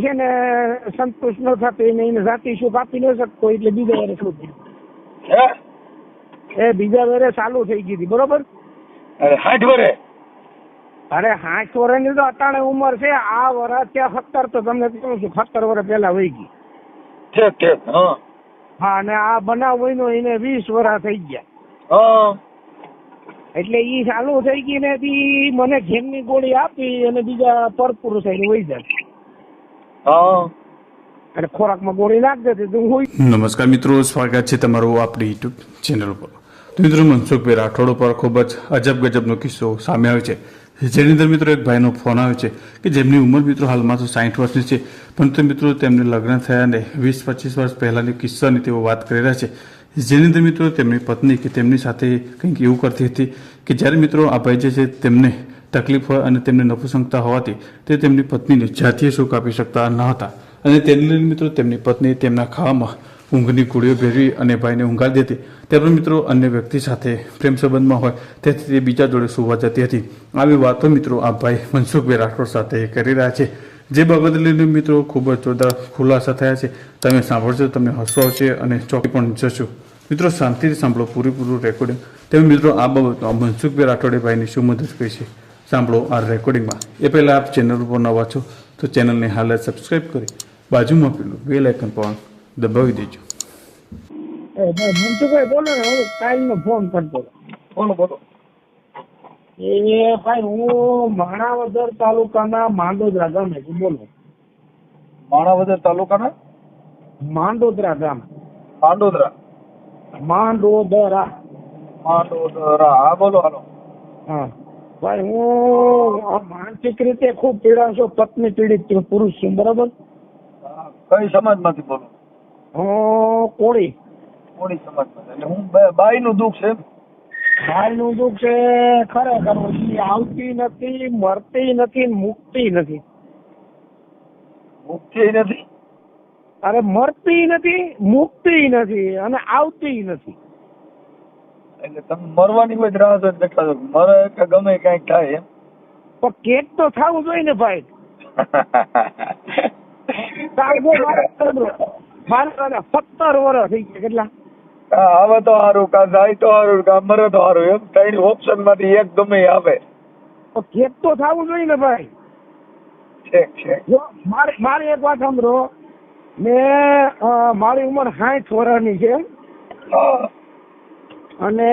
ઈ છે ને સંતોષ ન થતો એને એને જાતિ સુખ આપી ન શકતો એટલે બીજા વારે શું થયું? એ બીજા વેરે ચાલુ થઈ ગઈ હતી બરોબર? અરે સાઠ વરે? અરે સાઠ વર્ષની તો અટાણે ઉંમર છે આ વર્ષ ત્યાં સત્તર તો તમને કહું છું સત્તર વર્ષ પહેલા વહી ગઈ. ઠીક ઠીક હા. અને આ બનાવ બન્યો એને વીસ વર્ષ થઈ ગયા. એટલે ઈ ચાલુ થઈ ગઈ ને મને ઘેરની ગોળી આપી અને બીજા પરપુરુષ વહી જાય. અને ખોરાકમાં ગોળી નાખ દેતી તો હું નમસ્કાર મિત્રો, સ્વાગત છે તમારું આપણી યુટ્યુબ ચેનલ ઉપર. તો મિત્રો મનસુખભાઈ રાઠોડ ઉપર ખૂબ જ અજબ ગજબનો કિસ્સો સામે આવ્યો છે. જેની અંદર મિત્રો એક ભાઈનો ફોન આવ્યો છે કે જેમની ઉંમર મિત્રો હાલમાં તો સાઠ વર્ષની છે. પરંતુ મિત્રો, તેમને લગ્ન થયા અને વીસ પચીસ વર્ષ પહેલાંની કિસ્સાની તેઓ વાત કરી રહ્યા છે. જેની અંદર મિત્રો, તેમની પત્ની કે તેમની સાથે કંઈક એવું કરતી હતી કે જ્યારે મિત્રો આ ભાઈ જે છે તેમને તકલીફ હોય અને તેમને નપુસંગતા હોવાથી તે તેમની પત્નીને જાતીય સુખ આપી શકતા ન હતા. અને તેને મિત્રો તેમની પત્ની તેમના ખાવામાં ઊંઘની ગોળીઓ ભેરવી અને ભાઈને ઊંઘાડી દેતી. ત્યારે મિત્રો અન્ય વ્યક્તિ સાથે પ્રેમ સંબંધમાં હોય, તેથી તે બીજા જોડે સુવા જતી હતી. આવી વાતો મિત્રો આ ભાઈ મનસુખભાઈ રાઠોડ સાથે કરી રહ્યા છે. જે બાબત લઈને મિત્રો ખૂબ જ જોરદાર ખુલાસા થયા છે. તમે સાંભળશો તમને હસવા આવશે અને ચોકી પણ જશો. મિત્રો શાંતિથી સાંભળો, પૂરેપૂરું રેકોર્ડિંગ તમે મિત્રો આ બાબતમાં મનસુખભાઈ રાઠોડે ભાઈની શું મદદ કરી છે? સાંભળો આ રેકોર્ડિંગમાં એ પહેલાં આપ ચેનલ ઉપર નવા છો તો ચેનલને હાલ સબસ્ક્રાઇબ કરી બાજુમાં પેલું બેલ આઇકન પણ દબાવી દેજો. મનસુખભાઈ બોલો ને હું કાલ નો ફોન કરતો બોલો? બોલો એ ભાઈ હું માણાવદર તાલુકાના માંડોદરા ગામે છું બોલો. માણાવદર તાલુકાના? માંડોદરા ગામ. માંડોદરા. માંડોદરા. માંડોદરા. હા બોલો હાલો. હા. ભાઈ હું આ માનસિક રીતે ખૂબ પીડા છું પત્ની પીડિત છું પુરુષ છું બરાબર? કઈ સમાજમાંથી બોલો? હું કોળી. કોળી સમાજમાંથી. એટલે હું બાઈ નું દુઃખ છે ભાઈનું દુઃખ છે ખરેખર આવતી નથી મરતી નથી મુક્તિ નથી. મુક્તિ નથી? અરે મરતી નથી મુક્તિ નથી અને આવતી નથી. એટલે તમે મરવાની કોઈ રાહ જોઈને બેઠા છો. મરે કે ગમે કંઈક થાય એમ. પણ કેક તો થવું જોઈએ ને ભાઈ. સત્તર વર્ષ થઈ ગયા કેટલા? આવે તો સારું કા જાય તો સારું કા મરે તો સારું એમ. ત્રણ ઓપ્શનમાંથી એક ગમે આવે. તો કેક તો થવું જોઈએ ને ભાઈ. મારે મારી એક વાત સાંભળો. મેં મારી ઉંમર સાઠ વર્ષની છે. અને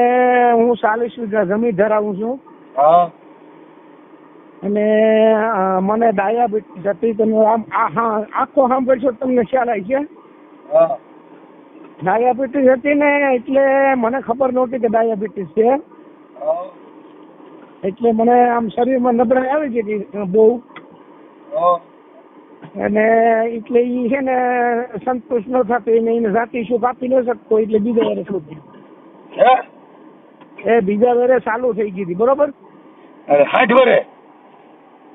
હું ચાલીસ વીઘા જમીન ધરાવું છું. અને મને ડાયાબિટીસ હતી તમે આમ હા આખો સાંભળશો તમને ખ્યાલ આવી છે ડાયાબિટીસ હતી ને એટલે મને ખબર નહોતી કે ડાયાબિટીસ છે. એટલે મને આમ શરીરમાં નબળાઈ આવી ગઈ હતી બહુ. અને એટલે ઈ છે ને સંતોષ ન થતો એને એને જાતિ શું કાપી ન શકતો એટલે બીજા વર્ષ હે એ બીજા વરે ચાલુ થઈ ગઈ હતી બરોબર? અરે સાઠ વરે?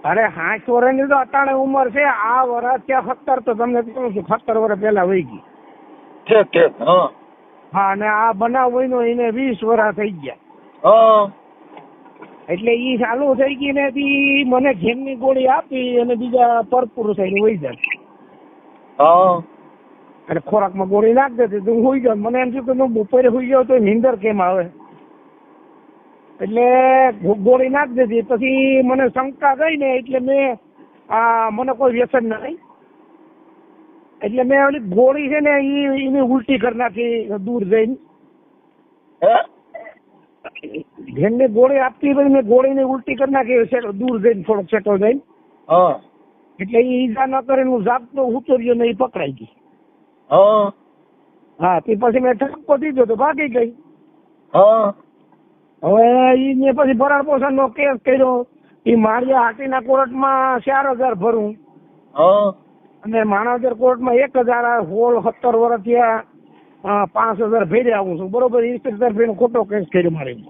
અરે સાઠ વર્ષની તો અટાણે ઉંમર છે આ વર્ષ ત્યાં સત્તર તો તમને કહું છું સત્તર વર્ષ પહેલા વહી ગઈ. ઠીક ઠીક હા. અને આ બનાવ બન્યો એને વીસ વર્ષ થઈ ગયા. એટલે ઈ ચાલુ થઈ ગઈ ને થી મને ઘેરની ગોળી આપી અને બીજા પરપુરુષ થઈને વહી જાય. અને ખોરાકમાં ગોળી નાખ દેતી તો હું હુઈ જાઉં મને એમ થયું કે હું બપોરે હોઈ જાઉં તો નીંદર કેમ આવે? એટલે ગોળી નાખ દેતી પછી મને શંકા ગઈ ને એટલે મેં આ મને કોઈ વ્યસન નહીં એટલે મેં ઓલી ગોળી છે ને એ એની ઉલટી કરી નાખી દૂર જઈને. ઘેરને ગોળી આપતી પછી મેં ગોળીની ઉલટી કરી નાખી દૂર જઈને થોડોક સેટો જઈને. હા. એટલે એ ઈજા ન કરીને હું જાગતો ઉતર્યો ને એ પકડાઈ ગઈ. હા. હા તે પછી મેં ઠપ પતી ગયો તો ભાગી ગઈ. હા. હવે ઈ મેં પછી ભરણ પોષણ નો કેસ કર્યો. ઈ માળિયા હાટીના કોર્ટમાં ચાર હજાર ભરું. હા. અને માણાવદર કોર્ટમાં એક હજાર આ સત્તર વર્ષ થયા. પાંચ હજાર ભેરે આવું છું. બરોબર ઇન્સ્પેક્ટર ભાઈ ખોટો કેસ કર્યો મારી.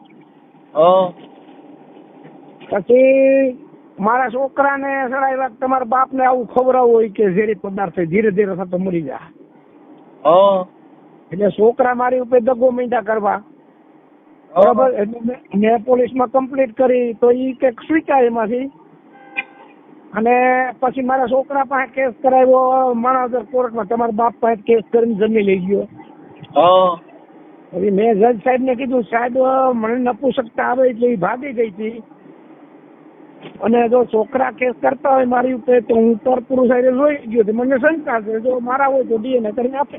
પછી મારા છોકરાને સડાવ્યા વાત તમારા બાપને આવું ખવડાવવું હોય કે ઝેરી પદાર્થ ધીરે ધીરે થતો મરી જાય. એટલે છોકરા મારી ઉપર દગો મીંડા કરવા. બરાબર? એટલે મેં- મેં પોલીસમાં કમ્પ્લીટ કરી તો એ કંઈક સ્વીકાર એમાંથી. અને પછી મારા છોકરા પાસે કેસ કરાવ્યો માણાવદર કોર્ટમાં. તમારા બાપ પાસે કેસ કરીને જમી લઈ ગયો. મેં જજ સાહેબને કીધું સાહેબ મને નપુસકતા આવે એટલે એ ભાગી ગઈ હતી. અને જો છોકરા કેસ કરતા હોય મારી ઉપર તો હું પર પુરુષ હારે જોઈ ગયો છે. મને શંકા છે. જો મારા હોય તો ડીએનએ કરીને આપે.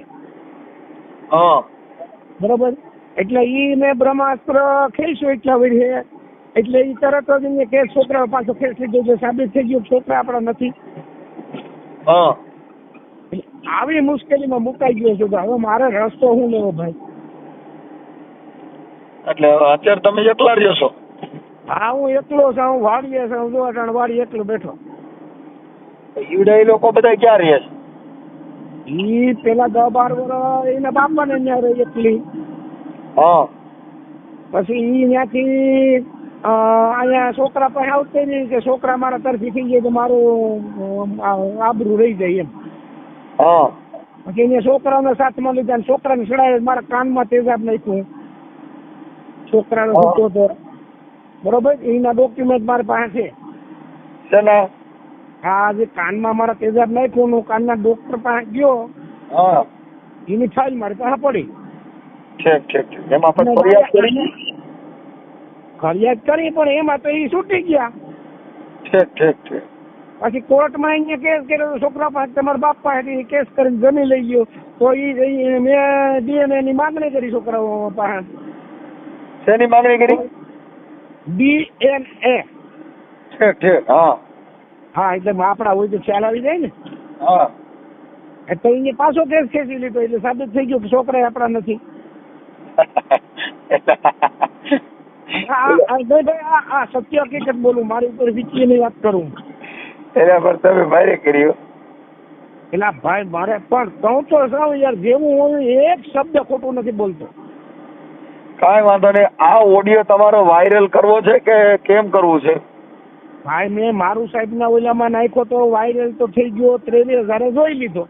બરોબર? એટલે ઈ મેં બ્રહ્માસ્ત્ર ખેલશું એટલા વળી એટલે ઈ તરત જ એને કેસ છોકરા પાછો કેસ લીધો છે. સાબિત થઈ ગયું છોકરા આપણા નથી. આવી મુશ્કેલીમાં મુકાઈ ગયો છું હવે મારે રસ્તો હું લેવો ભાઈ? એટલે અત્યારે તમે એકલા રહ્યો છો? હા હું એકલો છું હું વાડીએ છું હું અટાણ વાડી એકલો બેઠો. ઈવડે એ લોકો બધા ક્યાં રહે છે? ઈ પેલા દસ બાર વર્ષ એના બાપાને ત્યાં રહી એકલી. હા. પછી ઈ ત્યાંથી અહીંયા છોકરા પાસે આવતે નહીં કે છોકરા મારા તરફી થઈ જાય તો મારું આબરું રહી જાય એમ. હા. પછી એને છોકરાઓને સાથમાં લીધા છોકરાને સડાય મારા કાનમાં તેજાબ નાખ્યું. છોકરાનો હા. છૂટો તો બરોબર? એના ડોક્યુમેન્ટ મારી પાસે. છે શેના? હા જે કાનમાં મારા તેજાબ નાખ્યો હું કાનના ડોક્ટર પાસે ગયો. હા. એની ફાઇલ મારી પાસે પડી. ઠીક ઠીક ઠીક. એમાં પણ ફરિયાદ કરી? ફરિયાદ કરી પણ એમાં તો એ છૂટી ગયા. ઠીક ઠીક ઠીક. પછી કોર્ટમાં અહીંયા કેસ કર્યો છોકરા પાસે તમારા બાપ પાસે કેસ કરીને જમી લઈ ગયો. તો એ મેં ડીએનએ ની માંગણી કરી છોકરાઓ પાસે. શેની માંગણી કરી? ડીએનએ. ઠીક ઠીક હા. હા એટલે આપણા હોય તો ખ્યાલ આવી જાય ને. હા. એટલે એને પાછો કેસ ખેંચી લીધો એટલે સાબિત થઈ ગયું કે છોકરા આપણા નથી. આ- સત્ય હકીકત બોલું મારી ઉપર વીચીની વાત કરું. એના પર તમે ભારે કર્યું. ભાઈ મારે પણ કહું તો સાવ યાર જેવું હોય એક શબ્દ ખોટું નથી બોલતો. કાંઈ વાંધો નહીં. આ ઓડિયો તમારો વાયરલ કરવો છે કે કેમ કરવું છે? ભાઈ મેં મારું સાહેબના ઓલામાં નાખ્યો તો વાયરલ તો થઈ ગયો ત્રેવીસ હજારે જોઈ લીધો.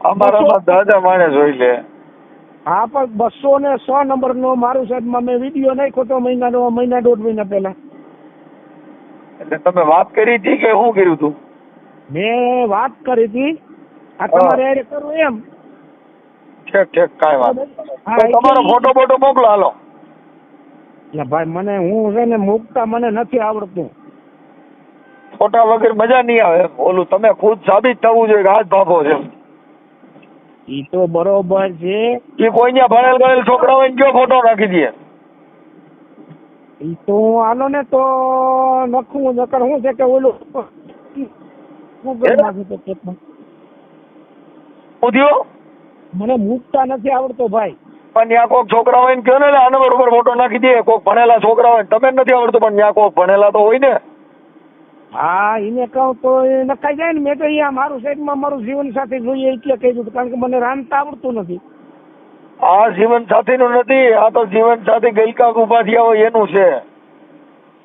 અમારામાં દાદા માણે જોઈ લે. હા પણ બસો ને સો નંબર નો મારું સાહેબમાં મેં વીડિયો નાખ્યો તો મહિનાનો મહિના દોઢ મહિના પહેલા. એટલે તમે વાત કરી હતી કે શું કર્યું તું? મેં વાત કરી હતી. આ તમારે કરવું એમ. ઠીક ઠીક કાંઈ વાત હા, તમારો ફોટો બોટો મોકલો હાલો. એટલે ભાઈ મને હું છે ને મૂકતા મને નથી આવડતું. ફોટા વગર મજા નહીં આવે ઓલું તમે ખુદ સાબિત થવું જોઈએ કે હાથ ભાભો છે ઈ તો બરોબર છે. એ કોઈ ને ભણેલ ગણેલ છોકરા હોય કયો ફોટો રાખી દે? ઈ તો હું આલો ને તો નખું નકર શું છે કે ઓલું તો. શું મને મૂકતા નથી આવડતો ભાઈ. પણ ત્યાં કોઈક છોકરા હોય ને કયો ને આ નંબર ઉપર ફોટો નાખી દે. કોઈક ભણેલા છોકરા હોય તમે નથી આવડતું પણ ત્યાં કોઈક ભણેલા તો હોય ને. હા એને કહું તો નખાઈ જાય ને મેં તો અહીંયા મારું સાઈડમાં મારું જીવન સાથે જોઈએ એટલે કહી દીધું કારણ કે મને રાંધતા આવડતું નથી. આ જીવન સાથીનું નથી આ તો જીવન સાથી ગઈકા ઊભા થયા હોય એનું છે.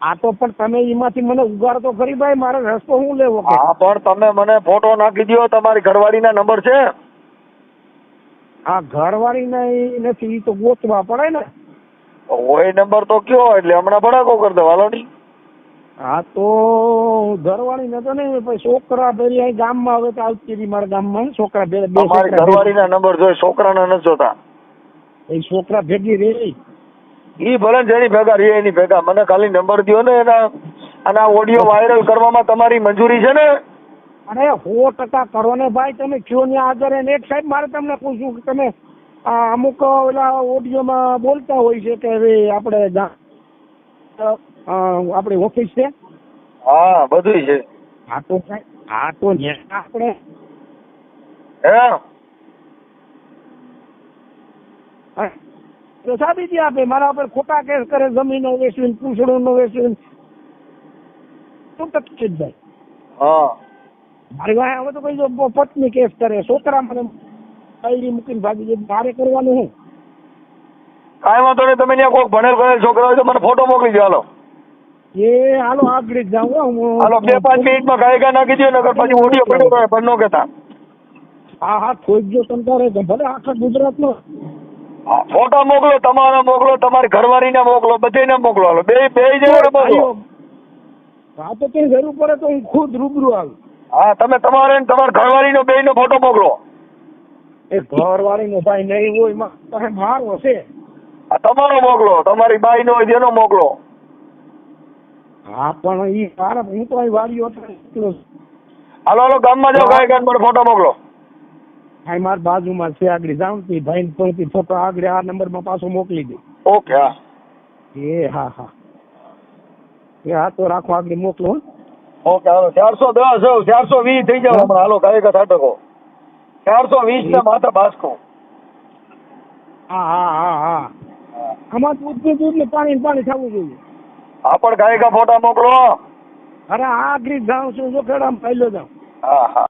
આ તો પણ તમે એમાંથી મને ઉગાડ તો ખરી ભાઈ મારે રસ્તો શું લેવો હા પણ તમે મને ફોટો નાખી દો તમારી ઘરવાળીના નંબર છે. આ ઘર વાળી નથી તો ગોતવા પડે ને. હોય નંબર તો કયો એટલે હમણાં ભડાકો કરી દે હાલો ની હા તો ઘરવાળી નતો ને પછી છોકરા ભેરી અહીં ગામમાં હવે તો આવતી હતી મારા ગામમાં છોકરા ભેગા બે મારી છોકરા ભેગા. ઘરવાળીના નંબર જોઈ છોકરાના નથી જોતા. એ છોકરા ભેગી રે ઈ ભલે જેની ભેગા રે એની ભેગા. મને ખાલી નંબર દ્યો ને એના અને આ ઓડિયો વાયરલ કરવામાં તમારી મંજૂરી છે ને? અરે સો ટકા કરો ને ભાઈ તમે કયો ને આગળ એને એક સાહેબ મારે તમને પૂછ્યું કે તમે અમુક ઓલા ઓડિયોમાં બોલતા હોય છે કે હવે આપણે આપણી ઓફિસ છે? હા બધું છે. હા તો હા તો આપણે. હે. તો સાબિતી આપે મારા ઉપર ખોટા કેસ કરે જમીનો વેચવીને પૂછડું વેચવીને. શું તકલીફ ભાઈ? હા. મારી વાંહે હવે તો કઈ પત્ની કેસ કરે છોકરા મને ડાયરી મૂકીને ભાગી જાય મારે કરવાનું હું? કાંઈ વાંધો નહીં તમે ત્યાં કોઈક ભણેલ ભણેલ છોકરા હોય તો મને ફોટો મોકલી દો હાલો. એ હાલો આગળ જાઉં હું હાલો બે પાંચ મિનિટમાં ગાય ગાય નાખી દો નકર પછી ઓડિયો પડ્યો રહે પણ ન કહેતા. હા હા થોઈક જો તમ તારે ભલે આખા ગુજરાતનો. ફોટા મોકલો તમારા મોકલો તમારી ઘરવાળીને મોકલો બધેને મોકલો બે બે જણાને મોકલો. હા તો કઈ જરૂર પડે તો હું ખુદ રૂબરૂ આવું. હા તમે તમારે ને તમારા ઘરવાળીનો બેયનો ફોટો મોકલો. એ ઘર વાળીનો ભાઈ નહીં હોયમાં તમે મારો છે. આ તમારો મોકલો તમારી બાઈનો હોય જેનો મોકલો. હા પણ ઈ મારા હું તો અહીં એકલો હાલો હાલો ગામમાં જાઓ ગાય ગાય મને ફોટો મોકલો. ભાઈ મારા બાજુમાં છે આગળ જાઉં તે ભાઈ પણ ફોટો આગળ આ નંબરમાં પાછો મોકલી દે. ઓકે હા. એ હા હા. એ હા તો રાખો આગળ મોકલો. ઓકે હાલો. ચારસો દસ હવ ચારસો વીસ થઈ જાવ હમણાં હાલો ગાયકા થાટકો ચારસો વીસ ને માથા બાસકો. હા હા હા હા. આમાં દૂધ ને દૂધ ને પાણી ને પાણી થવું જોઈએ. હા પણ ગાયકા ફોટા મોકલો. અરે આ આગળ જાઉં છું જો ખેડામાં પહેલો જાઉં હા હા.